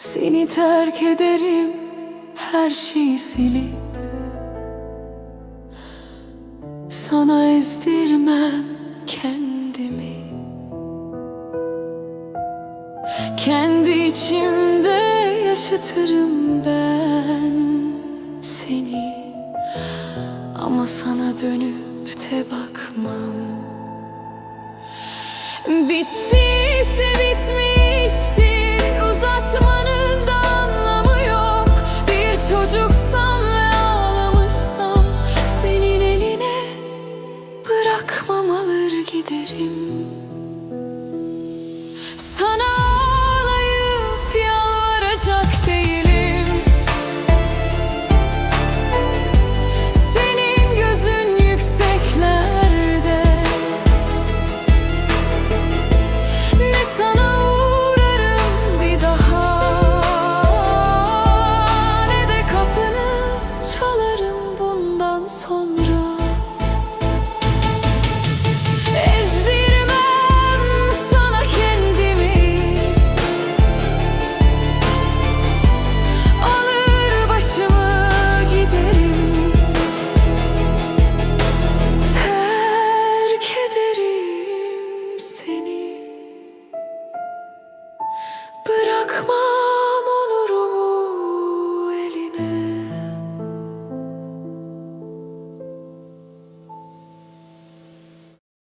Seni terk ederim her şeyi silip Sana ezdirmem kendimi. Kendi içimde yaşatırım ben seni. Ama sana dönüp de bakmam. Bittiyse bitmiştir giderim ederim seni Bırakmam